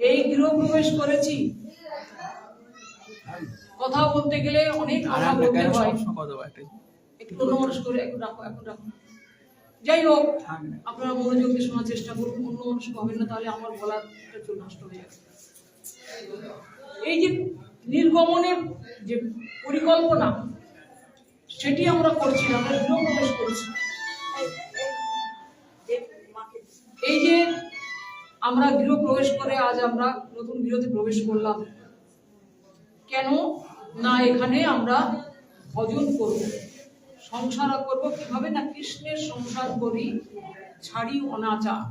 এই গৃহ প্রবেশ করেছি। কথা বলতে গেলে অনেক হয়। একটু অন্যমনস করে এখন রাখো এখন রাখো। যাই হোক। আপনারা মনোযোগ দিয়ে শোনার চেষ্টা করুন অন্য মানুষ হবেন না তাহলে আমার বলার চুল নষ্ট হয়ে যাবে এই যে নির্গমনের যে পরিকল্পনা সেটি আমরা করছি আমরা গৃহ প্রবেশ করছি। এই যে আমরা গৃহ প্রবেশ করে আজ আমরা নতুন গৃহতে প্রবেশ করলাম। কেন না এখানে আমরা ভজন করব? সংসার করব কীভাবে না কৃষ্ণের সংসার করি? ছাড়ি অনাচার।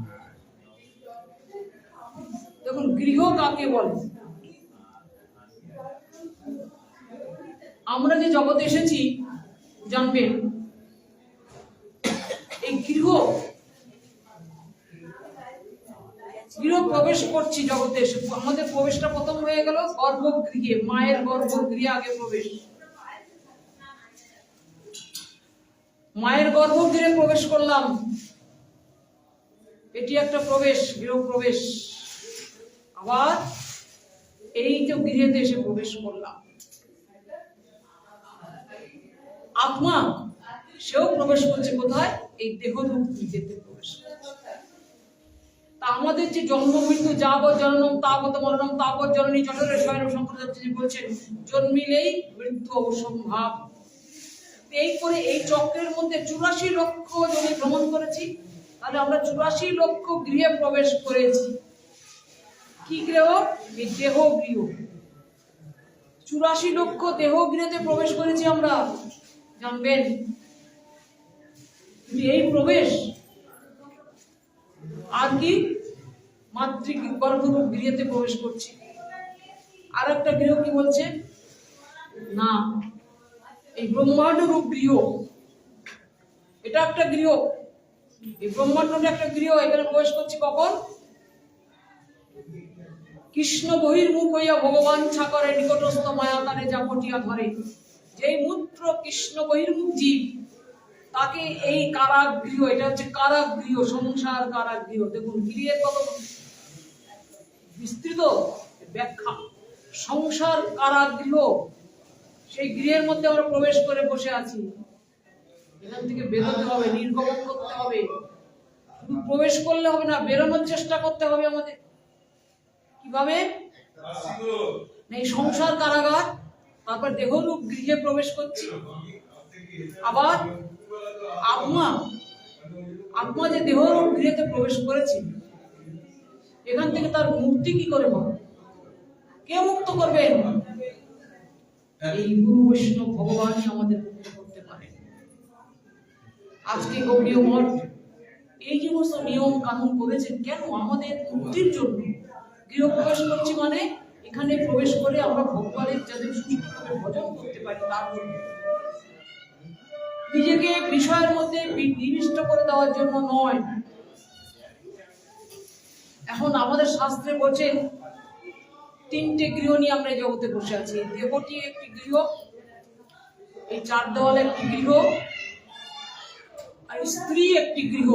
দেখুন, গৃহ কাকে বলে? আমরা যে জগতে এসেছি, জানবেন, এই গৃহ গৃহ প্রবেশ করছি জগতে। আমাদের প্রবেশটা প্রথম হয়ে গেল গর্ভগৃহে, মায়ের গর্ভগৃহে আগে প্রবেশ। মায়ের গর্ভগৃহে প্রবেশ করলাম। এটি একটা প্রবেশ গৃহ প্রবেশ। আবার এই তো গৃহেতে এসে প্রবেশ করলাম। আত্মা, সেও প্রবেশ করছে কোথায়? এই দেহরূপ গৃহেতে প্রবেশ করছে। তা আমাদের যে জন্ম, মৃত্যু যাবৎ জননম তাবৎ মরণম তাবৎ জননী জঠরে স্বয়ং শঙ্করাচার্য বলছেন, জন্মিলেই মৃত্যু অবসম্ভাব। এই করে এই চক্রের মধ্যে চুরাশি লক্ষ যদি ভ্রমণ করেছি। তাহলে আমরা চুরাশি লক্ষ গৃহে প্রবেশ করেছি। কি গৃহ? দেহ গৃহ চুরাশি লক্ষ দেহ গৃহতে প্রবেশ করেছি আমরা। জানবেন? এই প্রবেশ আর কি? মাতৃ গর্ভরূপ গৃহতে প্রবেশ করছি। আর একটা গৃহ কি বলছে? না, এই ব্রহ্মাণ্ড রূপ গৃহ। এটা একটা গৃহ। এই ব্রহ্মাণ্ডটা একটা গৃহ, এখানে প্রবেশ করছি কখন? কৃষ্ণ বহির্মুখ হইয়া ভগবান ছাকরে নিকটস্থ মায়াকারে যা পটিয়া ধরে। যেই মূত্র কৃষ্ণ বহির্মুখ জীব তাকে এই কারাগৃহ এটা হচ্ছে কারাগৃহ সংসার কারাগৃহ দেখুন, গৃহের কত বিস্তৃত ব্যাখ্যা। সংসার কারাগৃহ সেই গৃহের মধ্যে আমরা প্রবেশ করে বসে আছি। এখান থেকে বেরোতে হবে, নির্গমন করতে হবে। শুধু প্রবেশ করলে হবে না, বেরোনোর চেষ্টা করতে হবে আমাদের। কীভাবে? এই সংসার কারাগার, তারপর দেহরূপ গৃহে প্রবেশ করছি। আবার আত্মা আত্মা যে দেহরূপ গৃহেতে প্রবেশ করেছে, এখান থেকে তার মুক্তি কি করে হবে কে মুক্ত করবেন এই গুরু বৈষ্ণব ভগবানই আমাদের মুক্ত করতে পারে। আজকে গৌরীয় মঠ এই সমস্ত নিয়ম কানুন করেছেন, কেন আমাদের মুক্তির জন্য গৃহ প্রবেশ করছি মানে এখানে প্রবেশ করে আমরা ভগবানের যাতে সুষ্ঠুভাবে ভজন করতে পারি, তার জন্য। নিজেকে বিষয়ের মধ্যে নিবিষ্ট করে দেওয়ার জন্য নয়। এখন আমাদের শাস্ত্রে বলছে, তিনটে গৃহ নিয়ে আমরা জগতে বসে আছি। দেহটি একটি গৃহ, এই চার দেওয়াল একটি গৃহ, আর স্ত্রী একটি গৃহ।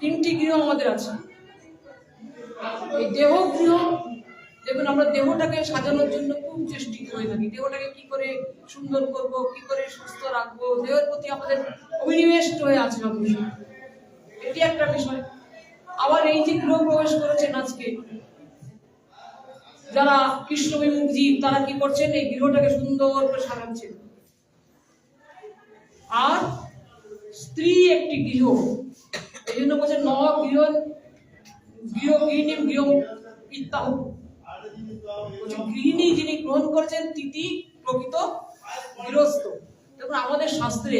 তিনটি গৃহ আমাদের আছে। এই দেহ গৃহ দেখুন আমরা দেহটাকে সাজানোর জন্য খুব চেষ্টিত হয়ে থাকি। দেহটাকে কি করে সুন্দর করব, কি করে সুস্থ রাখব, দেহের প্রতি আমাদের অভিনিবেশ হয়ে আছে এটি একটা বিষয়। আবার এই যে গৃহ প্রবেশ করেছেন আজকে, যারা কৃষ্ণ বিমুখ জীব, তারা কি করছেন? এই গৃহটাকে সুন্দর করে সাজাচ্ছেন। আর স্ত্রী একটি গৃহ। এই জন্য বলছে ন গৃহ গৃহ গৃহ বলছে গৃহিণী যিনি গ্রহণ করেছেন তিতি প্রকৃত গৃহস্থ। দেখুন, আমাদের শাস্ত্রে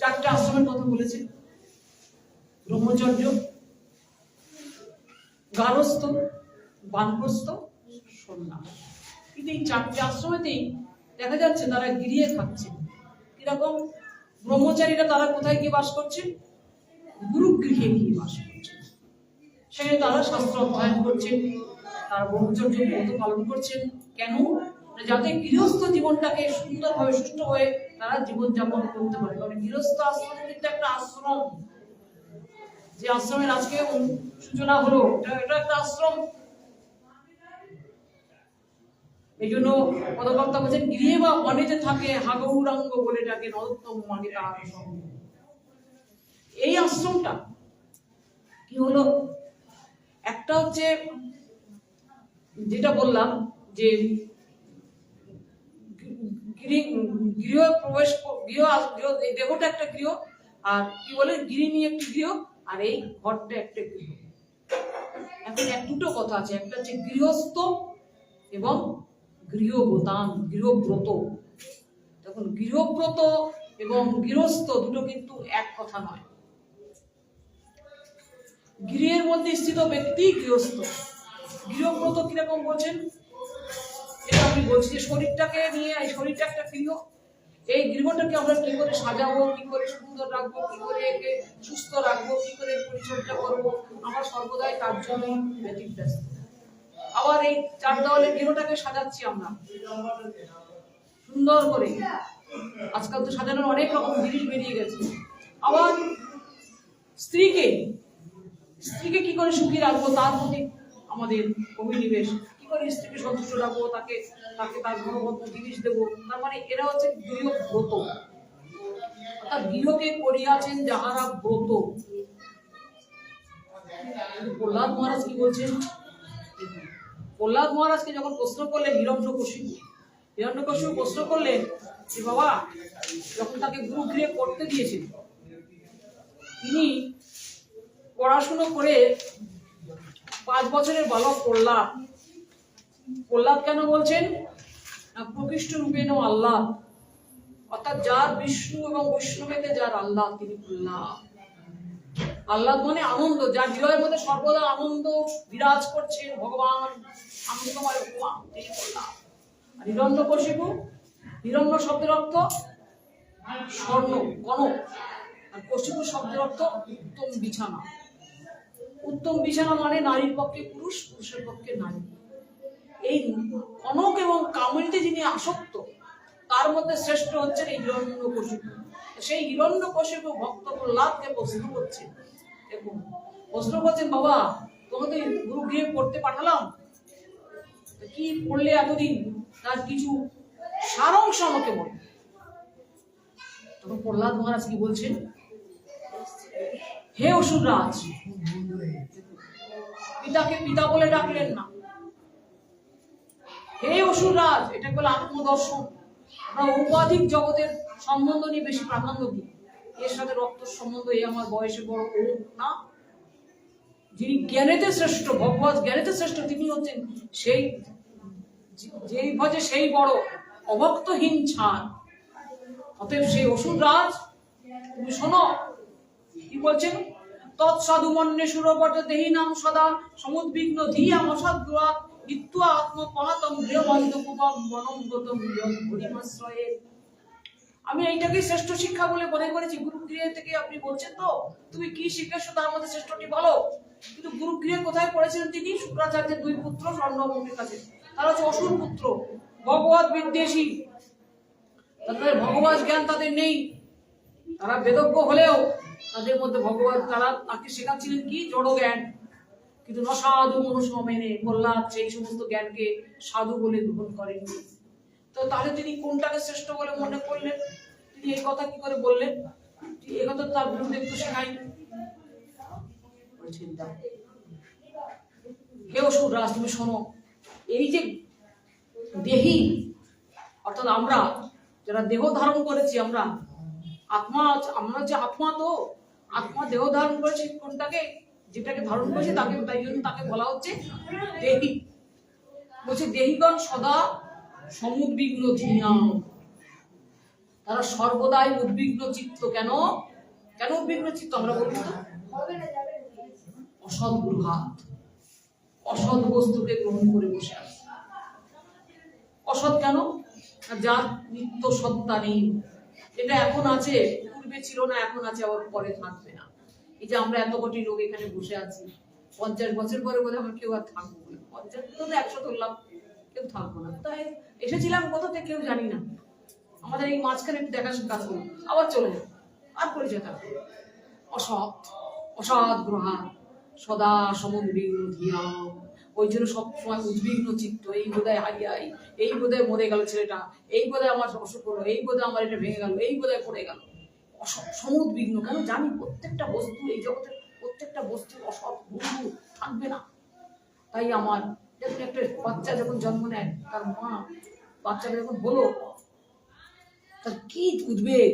চারটে আশ্রমের কথা বলেছে। ব্রহ্মচর্য, গারস্থ, বানপ্রস্থ, সন্ন্যাস। কিন্তু এই চারটে আশ্রমেতেই দেখা যাচ্ছে তারা গৃহে থাকছে কীরকম? ব্রহ্মচারীরা তারা কোথায় গিয়ে বাস করছে? গুরু গৃহে গিয়ে বাস করছে। সেখানে তারা শাস্ত্র অধ্যয়ন করছেন তারা ব্রহ্মচর্য ব্রত পালন করছেন। কেন? যাতে গৃহস্থ জীবনটাকে সুন্দরভাবে সুষ্ঠুভাবে তারা জীবনযাপন করতে পারে। কারণ গৃহস্থ আশ্রম কিন্তু একটা আশ্রম। যে আশ্রমের আজকে সূচনা হলো, এটা একটা আশ্রম। এই জন্য পদকর্তা বলছেন, গৃহে বা বনে যে থাকে হাগৌরাঙ্গ বলে ডাকে নরোত্তম মানে এই আশ্রমটা কি হলো? একটা হচ্ছে যেটা বললাম যে গৃহ প্রবেশ, গৃহ গৃহ, এই দেহটা একটা গৃহ, আর কি বলে, গৃহিণী একটি গৃহ, আর এই ঘরটা একটা গৃহ। এখন এক দুটো কথা আছে, একটা হচ্ছে গৃহস্থ এবং গৃহব্রতান গৃহব্রত। তখন গৃহব্রত এবং গৃহস্থ দুটো কিন্তু এক কথা নয়। গৃহের মধ্যে স্থিত ব্যক্তি গৃহস্থ। গৃহব্রত কীরকম বলছেন? এটা আমি বলছি যে শরীরটাকে নিয়ে, এই শরীরটা একটা গৃহ। এই গৃহটাকে আমরা কি করে সাজাবো, কি করে সুন্দর রাখব, কি করে একে সুস্থ রাখব, কি করে পরিচর্যা করব? আমরা সর্বদাই তার জন্য ব্যতীত আবার এই চার দেওয়ালের গৃহটাকে সাজাচ্ছি আমরা। সুন্দর করে। আজকাল তো সাজানোর অনেক রকম জিনিস বেরিয়ে গেছে। আবার স্ত্রীকে স্ত্রীকে কি করে সুখী রাখব তার প্রতি? আমাদের অভিনিবেশ কি করে স্ত্রীকে সন্তুষ্ট রাখব, তাকে তাকে তার গুণগত জিনিস দেবো? তার মানে এরা হচ্ছে গৃহব্রত অর্থাৎ গৃহকে করিয়াছেন যাহারা ব্রত। প্রহ্লাদ মহারাজ কি বলছেন? প্রহ্লাদ মহারাজকে যখন প্রশ্ন করলেন প্রশ্ন করলেন যে, বাবা, যখন তাকে গুরু গৃহে করতে দিয়েছেন, তিনি পড়াশুনো করে পাঁচ বছরের বালক প্রহ্লাদ। প্রহ্লাদ কেন বলছেন? প্রকৃষ্ট রূপে নো আল্লাহ। অর্থাৎ যার বিষ্ণু এবং বৈষ্ণবেতে যার আল্লাহ, তিনি প্রহ্লাদ। আল্লাহ মানে আনন্দ, যার হৃদয়ের মধ্যে সর্বদা আনন্দ বিরাজ করছেন ভগবান আনন্দময় ভগবান তিনি প্রহ্লাদ। আর হিরণ্য কশিপু হিরণ্য শব্দের অর্থ স্বর্ণ, কনক। আর কশিপু শব্দের অর্থ উত্তম বিছানা। উত্তম বিছানা মানে নারীর পক্ষে পুরুষ, পুরুষের পক্ষে নারী। এই কনক এবং কামড়িতে যিনি আসক্ত, তার মধ্যে শ্রেষ্ঠ হচ্ছেন এই হিরণ্য কশিপু সেই হিরণ্য কশিপু ভক্ত প্রহ্লাদকে প্রশ্ন করছে, দেখুন, প্রশ্ন করছেন, বাবা তোমাকে গুরু গৃহে পড়তে পাঠালাম? কি পড়লে এতদিন? তার কিছু সারাংশ আমাকে বল। তখন প্রহ্লাদ মহারাজ কি বলছেন? হে অসুররাজ, পিতাকে পিতা বলে ডাকলেন না। হে অসুররাজ, এটা বলে আত্মদর্শন। আমরা ঔপাধিক জগতের সম্বন্ধ নিয়ে বেশি প্রাধান্য দিই। এর সাথে রক্ত সম্বন্ধ এ আমার বয়সে বড় ও না। যিনি জ্ঞানেতে শ্রেষ্ঠ, ভগবত জ্ঞানেতে শ্রেষ্ঠ, তিনি হচ্ছেন সেই, যেই ভজে সেই বড়, অভক্তহীন ছাড় অতএব সেই অসুর রাজ তুমি শোনো বলছেন তৎসাধু মন্যে সুরপট দেহি নাম সদা সমুদ্বিগ্ন ধিয়া মশাদ্রা নিত্যা আত্ম পহাতম গৃহবন্ধ কুপম বনঙ্গতম হরিমাশ্রয়ে আমি এইটাকে শ্রেষ্ঠ শিক্ষা বলে মনে করেছি। গুরুগৃহ থেকে আপনি বলছেন তো, তুমি কি শিখেছো তার মধ্যে শ্রেষ্ঠটি বলো। কিন্তু গুরুগৃহে কোথায় পড়েছিলেন তিনি? শুক্রাচার্যের দুই পুত্র স্বর্ণভূমির কাছে। তারা হচ্ছে অসুর পুত্র, ভগবত বিদ্বেষী। তাদের ভগবত জ্ঞান তাদের নেই। তারা বেদজ্ঞ হলেও তাদের মধ্যে ভগবান তারা তাকে শেখাচ্ছিলেন কি? জড় জ্ঞান। কিন্তু নসাধু মনুষ্য মেনে প্রহ্লাদ সেই সমস্ত জ্ঞানকে সাধু বলে গ্রহণ করেননি। তো তাহলে তিনি কোনটাকে শ্রেষ্ঠ বলে মনে করলেন? তিনি এই কথা কি করে বললেন? এই তার গুরুদেব তো শেখায়নি বলছেন, "দাও। হে তুমি শোনো এই যে দেহি অর্থাৎ আমরা যারা দেহ ধারণ করেছি আমরা আত্মা আমরা যে আত্মা তো। আত্মা দেহ ধারণ করেছি, কোনটাকে? যেটাকে ধারণ করেছে, তাকে তাই জন্য তাকে বলা হচ্ছে দেহি। বলছে, দেহিগণ সদা সমুদ্বিগ্ন ধিয়াম তারা সর্বদাই উদ্বিগ্ন চিত্ত কেন? কেন উদ্বিগ্ন চিত্ত? আমরা বলি তো। অসৎ অসৎ বস্তুকে গ্রহণ করে বসে আছে। অসৎ কেন? যার নিত্য সত্তা নেই। এটা এখন আছে, পূর্বে ছিল না, এখন আছে, আবার পরে থাকবে না। এই যে আমরা এত কোটি লোক এখানে বসে আছি, পঞ্চাশ বছর পরে বোধহয় আমরা কেউ আর থাকব না। পঞ্চাশ তো একশো ধরলাম কেউ থাকব না। তাই এসেছিলাম থেকে কেউ জানি না। আমাদের এই মাঝখানে দেখা কাজ করব আবার চলে যাব আর পরিচয় থাকবে অসৎ অসাধ গ্রহা সদা সমুদ্বিগ্ন ধিয়া ওই জন্য সবসময় উদ্বিগ্ন চিত্ত, এই বোধহয় হারিয়াই এই বোধহয় মরে গেল ছেলেটা, এই বোধহয় আমার অসুখ হলো, এই বোধহয় আমার এটা ভেঙে গেল, এই বোধহয় পড়ে গেল। সমুদ্বিগ্ন, কেন জানি প্রত্যেকটা বস্তু, এই জগতের প্রত্যেকটা বস্তু অসৎ বন্ধু থাকবে না। তাই আমার দেখুন একটা বাচ্চা যখন জন্ম নেয়, তার মা বাচ্চাটা যখন হলো, তার কি উদ্বেগ?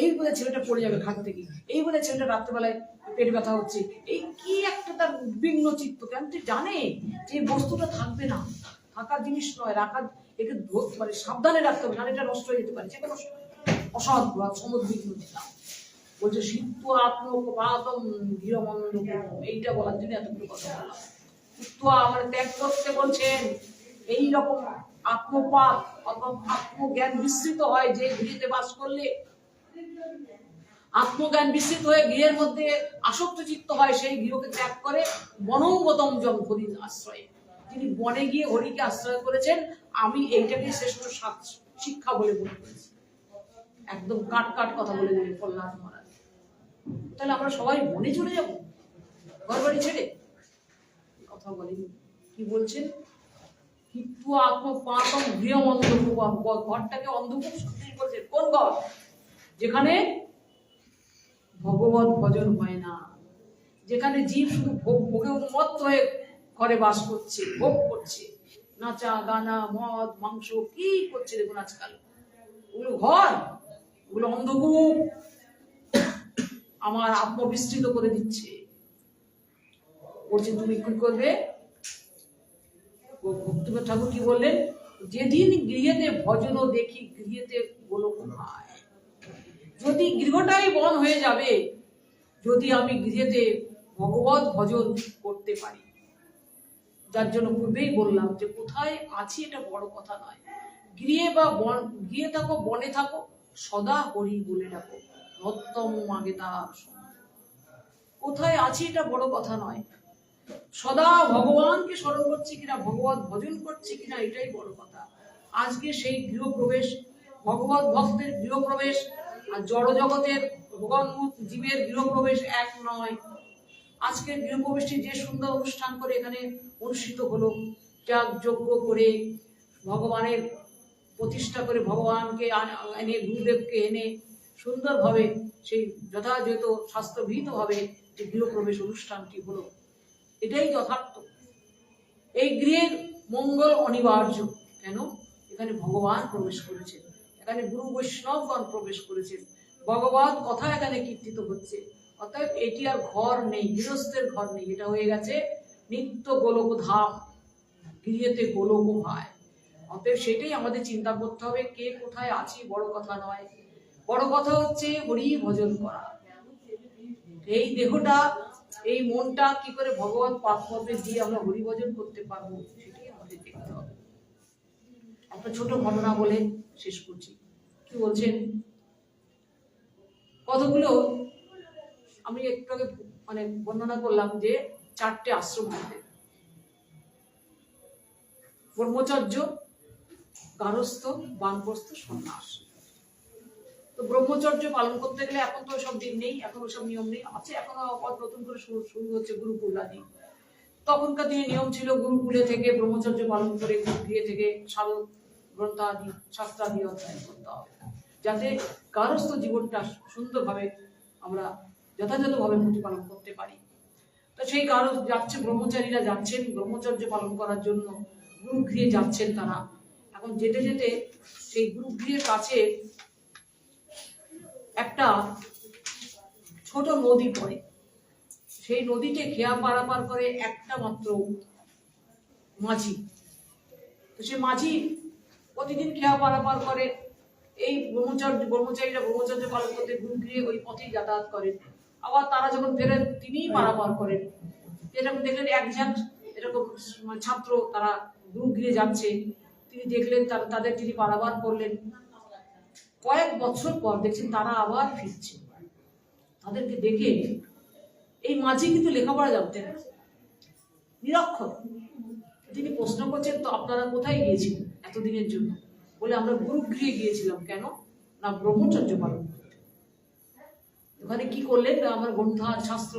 এই বোধ ছেলেটা পড়ে যাবে খাট থেকে। এই বোধ ছেলেটা রাত্রেবেলায় পেট ব্যথা হচ্ছে, এই কি একটা তার উদ্বিগ্ন চিত্ত? কেন তুই জানে যে বস্তুটা থাকবে না? থাকার জিনিস নয় রাখার একে ধর- মানে সাবধানে রাখতে হবে না এটা নষ্ট হয়ে যেতে পারে। যে কোনো বা সমুদ্বিগ্ন ছিলাম বলছে, সিদ্ধ আত্মপাতম ধীরমন্দ এইটা বলার জন্য এতগুলো কথা বললাম। উত্তয়া মানে ত্যাগ করতে বলছেন এই রকম আত্মপাত অথবা আত্মজ্ঞান বিস্তৃত হয় যে গৃহীতে বাস করলে আত্মজ্ঞান বিস্তৃত হয়ে গৃহের মধ্যে আসক্ত চিত্ত হয়, সেই গৃহকে ত্যাগ করে বনৌগতম জন হরির আশ্রয়ে। তিনি বনে গিয়ে হরিকে আশ্রয় করেছেন, আমি এইটাকে শ্রেষ্ঠ শিক্ষা বলে মনে করেছি। একদম কাট কাট কথা বলে দিলেন প্রহ্লাদ মহারাজ। তাহলে আমরা সবাই বনে চলে যাব? ঘর বাড়ি ছেড়ে? কথা বলেনি কি বলছেন? কিন্তু আত্মপাতম গৃহমন্দ ঘরটাকে অন্ধকূপ করেছে। কোন ঘর? যেখানে ভগবত ভজন হয় না। যেখানে জীব শুধু ভোগ, ভোগে উন্মত্ত হয়ে ঘরে বাস করছে, ভোগ করছে। নাচা, গানা, মদ, মাংস, কি করছে দেখুন আজকাল? ওগুলো ঘর, ওগুলো অন্ধকূপ। আমার আত্মবিস্তৃত করে দিচ্ছে। বলছে, তুমি কি করবে? ভক্তিপদ ঠাকুর কি বললেন? যেদিন গৃহেতে ভজন দেখি, গৃহেতে গোলক ভাই যদি গৃহটাই বন হয়ে যাবে, যদি আমি গৃহেতে ভগবত ভজন করতে পারি। যার জন্য পূর্বেই বললাম যে, কোথায় আছি এটা বড় কথা নয়। গৃহে বা বন, গৃহে থাকো, বনে থাকো, সদা হরি বলে ডাকো, নত্তম মাগে সঙ্গ। কোথায় আছি এটা বড় কথা নয়। সদা ভগবানকে স্মরণ করছি কিনা, ভগবত ভজন করছি কিনা, এটাই বড় কথা। আজকে সেই গৃহপ্রবেশ, ভগবত ভক্তের গৃহপ্রবেশ আর জড় জগতের ভগবানমুখ জীবের গৃহপ্রবেশ এক নয়। আজকের গৃহপ্রবেশটি যে সুন্দর অনুষ্ঠান করে এখানে অনুষ্ঠিত হলো যাগ যজ্ঞ করে ভগবানের প্রতিষ্ঠা করে ভগবানকে এনে, গুরুদেবকে এনে সুন্দরভাবে সেই যথাযথ শাস্ত্রবিহিতভাবে যে গৃহপ্রবেশ অনুষ্ঠানটি হলো, এটাই যথার্থ। এই গৃহের মঙ্গল অনিবার্য, কেন? এখানে ভগবান প্রবেশ করেছেন। এখানে গুরু বৈষ্ণবগণ প্রবেশ করেছেন। ভগবত কথা এখানে কীর্তিত হচ্ছে। অতএব এটি আর ঘর নেই, গৃহস্থের ঘর নেই। এটা হয়ে গেছে নিত্য গোলক ধাম, গৃহেতে গোলক ভাই অতএব সেটাই আমাদের চিন্তা করতে হবে, কে কোথায় আছি, বড় কথা নয়। বড় কথা হচ্ছে হরি ভজন করা। এই দেহটা, এই মনটা কি করে ভগবত পাদপদ্মে দিয়ে আমরা হরিভজন করতে পারব, সেটাই আমাদের দেখতে হবে। একটা ছোট ঘটনা বলে শেষ করছি। কি বলছেন? কতগুলো? আমি একটু আগে মানে বর্ণনা করলাম যে চারটে আশ্রম হবে ব্রহ্মচর্য, গারস্থ, বানপ্রস্থ, সন্ন্যাস। তো ব্রহ্মচর্য পালন করতে গেলে এখন তো সব দিন নেই, এখন সব নিয়ম নেই। আছে, এখনও নতুন করে শুরু হচ্ছে গুরুকুল আদি তখনকার দিনে নিয়ম ছিল গুরুকুলে থেকে, ব্রহ্মচর্য পালন করে গিয়ে থেকে সাধক গ্রন্থ আদি শাস্ত্র অধ্যয়ন করতে হবে। যাতে গারস্থ জীবনটা সুন্দরভাবে আমরা যথাযথভাবে প্রতিপালন করতে পারি। তো সেই কারও যাচ্ছে ব্রহ্মচারীরা যাচ্ছেন, ব্রহ্মচর্য পালন করার জন্য গুরুগৃহে যাচ্ছেন তারা। এখন যেতে যেতে সেই গুরুগৃহের কাছে একটা ছোট নদী পড়ে। সেই নদীতে খেয়া পারাপার করে একটা মাত্র মাঝি। তো সে মাঝি প্রতিদিন খেয়া পারাপার করে। এই ব্রহ্মচর্য, ব্রহ্মচারীরা ব্রহ্মচর্য পালন করতে গুরুগৃহে ওই পথেই যাতায়াত করেন। আবার তারা যখন ফেরেন, তিনিই পারাপার করেন। এরকম দেখলেন এক ঝাঁক এরকম মানে ছাত্র তারা গুরুগৃহে যাচ্ছে। তিনি দেখলেন তারা, তাদের তিনি পারাবার করলেন। কয়েক বছর পর দেখছেন তারা আবার ফিরছে। তাদেরকে দেখে এই মাঝি কিন্তু লেখাপড়া জানতেন। নিরক্ষর। তিনি প্রশ্ন করছেন, তো আপনারা কোথায় গিয়েছিলেন? এতদিনের জন্য। বলে আমরা গুরুগৃহে গিয়েছিলাম। কেন? না, ব্রহ্মচর্য পালন ওখানে কি করলেন? আমার গ্রন্থা শাস্ত্র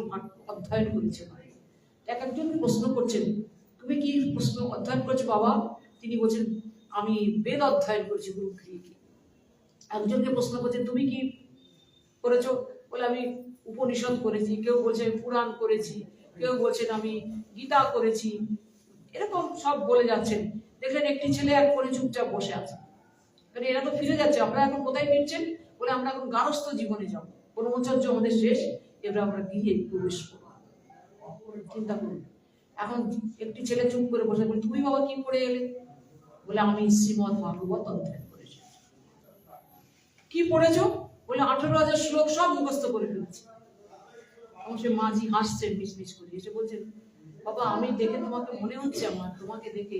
অধ্যয়ন করেছে এক একজন প্রশ্ন করছেন, তুমি কি প্রশ্ন অধ্যয়ন করছ বাবা? তিনি বলছেন, আমি বেদ অধ্যয়ন করেছি গুরু গৃহীকে একজনকে প্রশ্ন করছেন, তুমি কি করেছ? বলে, আমি উপনিষদ করেছি। কেউ বলছে পুরাণ করেছি। কেউ বলছেন আমি গীতা করেছি। এরকম সব বলে যাচ্ছেন। দেখলেন একটি ছেলে এক করে চুপচাপ বসে আছে। কারণ এরা তো ফিরে যাচ্ছে, আপনারা এখন কোথায় ফিরছেন? বলে আমরা এখন গারস্থ জীবনে যাব। ব্রহ্মচর্য আমাদের শেষ, এবার আমরা গিয়ে প্রবেশ করব। চিন্তা করুন। এখন একটি ছেলে চুপ করে বসে বলে, তুমি বাবা কি পড়ে এলে? বলে, আমি শ্রীমদ ভাগবত অধ্যয়ন করেছি। কি পড়েছো? বলে, আঠারো হাজার শ্লোক সব মুখস্থ করে ফেলেছি। তখন সে মাঝি হাসছেন মিসমিস করে। এসে বলছেন বাবা, আমি দেখে তোমাকে মনে হচ্ছে আমার, তোমাকে দেখে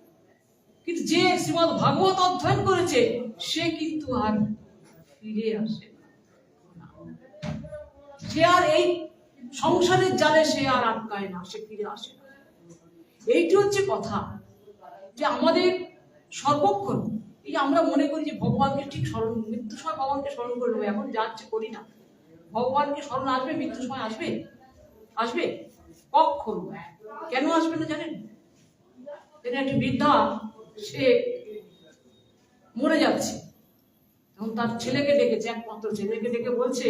কিন্তু যে শ্রীমদ ভাগবত অধ্যয়ন করেছে, সে কিন্তু আর ফিরে আসে সে আর এই সংসারের জালে সে আর আটকায় না, সে ফিরে আসে না। এইটি হচ্ছে কথা, যে আমাদের সর্বক্ষণ, এই আমরা মনে করি যে ভগবানকে ঠিক স্মরণ মৃত্যু সময় ভগবানকে স্মরণ করে নেব, এখন যাচ্ছে করি না। ভগবানকে স্মরণ আসবে মৃত্যু সময় আসবে? আসবে? কখন? কেন আসবে না জানেন? একটি বৃদ্ধা সে মরে যাচ্ছে। এখন তার ছেলেকে ডেকেছে, একমাত্র ছেলেকে ডেকে বলছে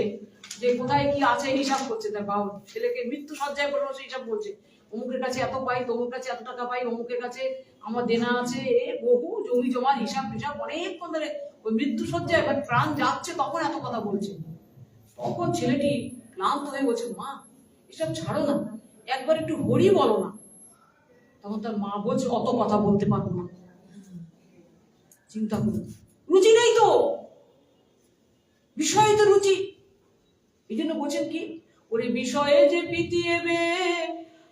যে, কোথায় কি আছে? হিসাব করছে তার বাবা। ছেলেকে মৃত্যু সজ্জায় পড়ে বসে হিসাব বলছে অমুকের কাছে এত পাই তমুক কাছে এত টাকা পাই, অমুকের কাছে আমার দেনা আছে, এ বহু জমি জমার হিসাব হিসাব অনেকক্ষণ ধরে ওই মৃত্যু সজ্জায় এবার প্রাণ যাচ্ছে, তখন এত কথা বলছে। তখন ছেলেটি ক্লান্ত হয়ে বলছে, মা, এসব ছাড়ো না। একবার একটু হরি বলো না তখন তার মা বলছে, অত কথা বলতে পারব না। চিন্তা করুন। রুচি নেই তো। বিষয়ে তো রুচি। এই জন্য বলছেন কি? ওরে বিষয়ে যে পিতিয়েবে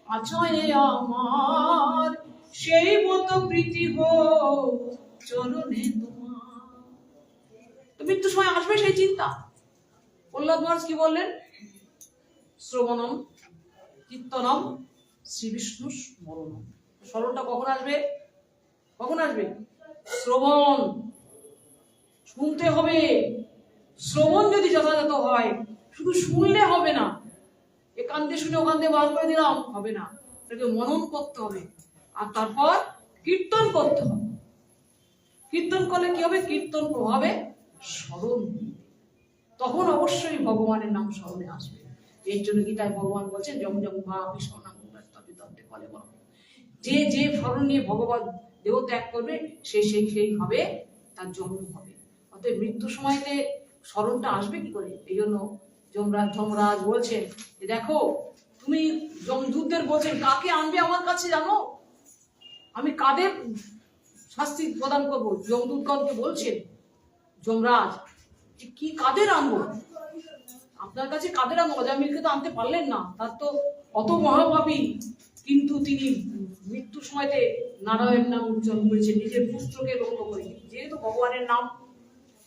আছয়ে আমার, সেই মতো প্রীতি হোক চরণে তোমার। তো মৃত্যুর সময় আসবে সেই চিন্তা। প্রহ্লাদ মহারাজ কি বললেন? শ্রবণম, কীর্তনম শ্রী বিষ্ণু স্মরণম। স্মরণটা কখন আসবে? কখন আসবে? শ্রবণ। শুনতে হবে। শ্রবণ যদি যথাযথ হয়, শুধু শুনলে হবে না। দিয়ে শুনে ওখান দিয়ে বার করে দিলাম, হবে না। এটাকে মনন করতে হবে। আর তারপর কীর্তন করতে হবে। কীর্তন করলে কি হবে? কীর্তন প্রভাবে স্মরণ তখন অবশ্যই ভগবানের নাম স্মরণে আসবে। এই জন্য গীতায় ভগবান বলছেন যম যম মা ভীষণ তবে বলে বলো যে যে স্মরণ নিয়ে ভগবান দেহ ত্যাগ করবে, সে সেই সেইভাবে তার জন্ম হবে। অতএব মৃত্যুর সময়তে স্মরণটা আসবে কি করে? এই জন্য যমরাজ যমরাজ বলছেন যে, দেখো, তুমি যমদূতদের বলছেন, কাকে আনবে আমার কাছে জানো? আমি কাদের শাস্তি প্রদান করব? যমদূতগণকে বলছেন, যমরাজ, যে কি কাদের আনব? আপনার কাছে কাদের আনব? অজামিলকে তো আনতে পারলেন না। তার তো অত মহাপাপী। কিন্তু তিনি মৃত্যুর সময়তে নারায়ণ নাম উচ্চারণ করেছেন নিজের পুত্রকে লক্ষ্য করে যেহেতু ভগবানের নাম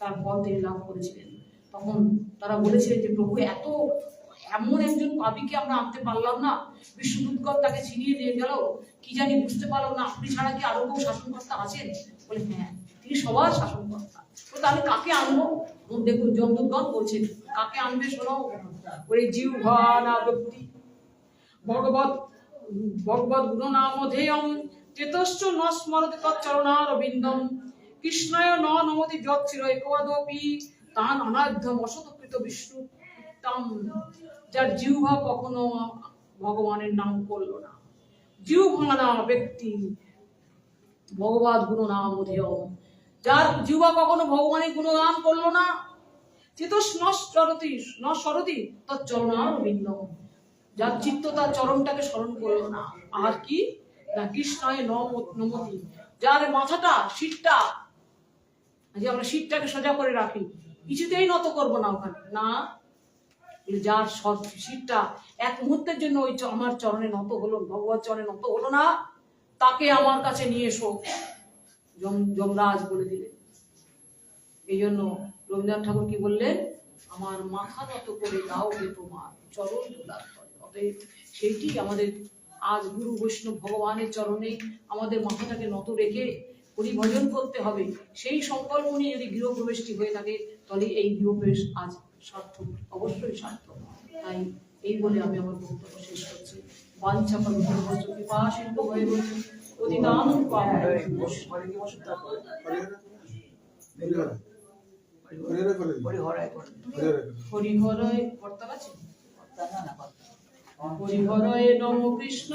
তার ফল তিনি লাভ করেছিলেন। তখন তারা বলেছিলেন যে, প্রভু, এত এমন একজন পাপীকে আমরা আনতে পারলাম না। বিষ্ণুদূতগণ তাকে ছিনিয়ে নিয়ে গেল। কি জানি বুঝতে পারলাম না। আপনি ছাড়া কি আরও কেউ শাসনকর্তা আছেন? বলে হ্যাঁ তিনি সবার শাসনকর্তা। তো তাহলে কাকে আনব? দেখুন, যমদূতগণ বলছেন, কাকে আনবে শোনো? ওরে জিউ ভানা ব্যক্তি ভগবত ভগবত গুণনামধেয়ম চেতশ্চ ন স্মরতি তচ্চরণার বিন্দম কৃষ্ণয় ন নমতি একবাদপি তান অনাধ্যম অসতকৃত বিষ্ণু তাম যার জিহ্বা কখনো ভগবানের নাম করল না। জিহ্বানা ব্যক্তি ভগবত গুণনাম অধেয়ম যার জিহ্বা কখনো ভগবানের গুণগান করল না চেতস ন সরতি ন সরতি তার চরণার বিন্দম যার চিত্ত তার চরণটাকে স্মরণ করল না। আর কি? না, কৃষ্ণয় নমতি। যার মাথাটা শীতটা যে আমরা শীতটাকে সোজা করে রাখি, কিছুতেই নত করব না ওখানে। না যার শিরটা এক মুহূর্তের জন্য ওই আমার চরণে নত হলো ভগবত চরণে নত হলো না, তাকে আমার কাছে নিয়ে এসো। যমরাজ বলে দিলেন এই জন্য রবীন্দ্রনাথ ঠাকুর কি বললেন? আমার মাথা নত করে দাও তোমার, চরণ অতএব সেইটি আমাদের আজ গুরু বৈষ্ণব ভগবানের চরণে আমাদের মাথাটাকে নত রেখে পরিভজন করতে হবে। সেই সংকল্প নিয়ে যদি গৃহপ্রবেশটি হয়ে থাকে তাহলে এই গৃহপ্রবেশ আজ সার্থক অবশ্যই সার্থক। তাই এই বলে আমি আমার বক্তব্য শেষ করছি। বাঞ্ছা কৃপা হয়ে রয়েছে অধিদান। হরিহরায় কর্তা আছে? তা না না কথা হরিহরয় নম কৃষ্ণ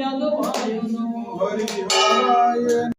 যাদবায় নম। হরিহরায়